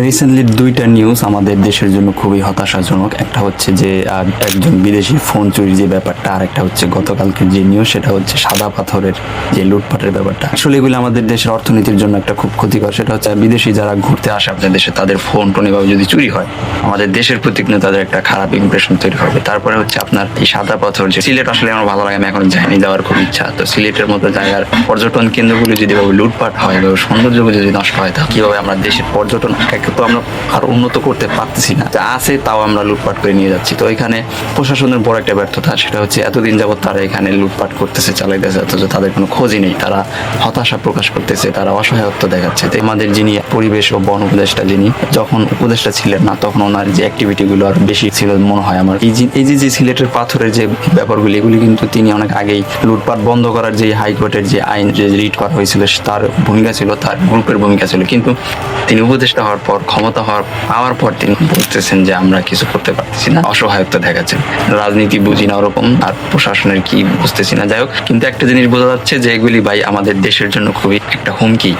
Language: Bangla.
রিসেন্টলি দুইটা নিউজ আমাদের দেশের জন্য খুবই হতাশাজনক। একটা হচ্ছে যে একজন বিদেশি ফোন চুরির যে ব্যাপারটা, আর একটা হচ্ছে গতকালকে যে নিউজ সেটা হচ্ছে সাদা পাথরের যে লুটপাটের ব্যাপারটা। আসলে এগুলো আমাদের দেশের অর্থনীতির জন্য একটা খুব ক্ষতিকর। সেটা হচ্ছে বিদেশি যারা ঘুরতে আসে আপনাদের দেশে, তাদের ফোন টোন এভাবে যদি চুরি হয়, আমাদের দেশের প্রতি তাদের একটা খারাপ ইমপ্রেশন তৈরি হবে। তারপরে হচ্ছে আপনার এই সাদা পাথর যে সিলেট, আসলে আমার ভালো লাগে, আমি এখন যাইনি, যাওয়ার খুব ইচ্ছা। তো সিলেটের মতো জায়গার পর্যটন কেন্দ্রগুলি যদি এভাবে লুটপাট হয় বা সৌন্দর্যগুলো যদি নষ্ট হয়, তাহলে কীভাবে আমরা দেশের পর্যটন তো আমরা আর উন্নত করতে পারতেছি না। যা আছে তাও আমরা লুটপাট করে নিয়ে যাচ্ছি। তো এখানে প্রশাসনের বড় একটা ব্যর্থতা, সেটা হচ্ছে এতদিন যাবত তারা এখানে লুটপাট করতেছে, চালাইতেছে, অথচ তাদের কোনো খোঁজই নেই। তারা হতাশা প্রকাশ করতেছে, তারা অসহায়ত্ব দেখাচ্ছে। তো আমাদের যিনি পরিবেশ ও বন উপদেষ্টা, যিনি যখন উপদেষ্টা ছিলেন না, তখন ওনার যে অ্যাক্টিভিটি গুলো আর বেশি ছিল মনে হয় আমার। এই যে এই যে সিলেটের পাথরের যে ব্যাপারগুলি, এগুলি কিন্তু তিনি অনেক আগেই লুটপাট বন্ধ করার যে হাইকোর্টের যে আইন যে রিট করা হয়েছিল, তার ভূমিকা ছিল, তার গ্রুপের ভূমিকা ছিল। কিন্তু তিনি উপদেষ্টা হওয়ার পর ক্ষমতা হওয়ার, পাওয়ার পর তিনি বলতেছেন যে আমরা কিছু করতে পারতেছি না। অসহায়ত্ব দেখাচ্ছেন রাজনীতি বুঝি না ওরকম, আর প্রশাসনের কি বুঝতেছি না। যাই হোক, কিন্তু একটা জিনিস বোঝা যাচ্ছে যে এগুলি ভাই আমাদের দেশের জন্য খুবই একটা হুমকি।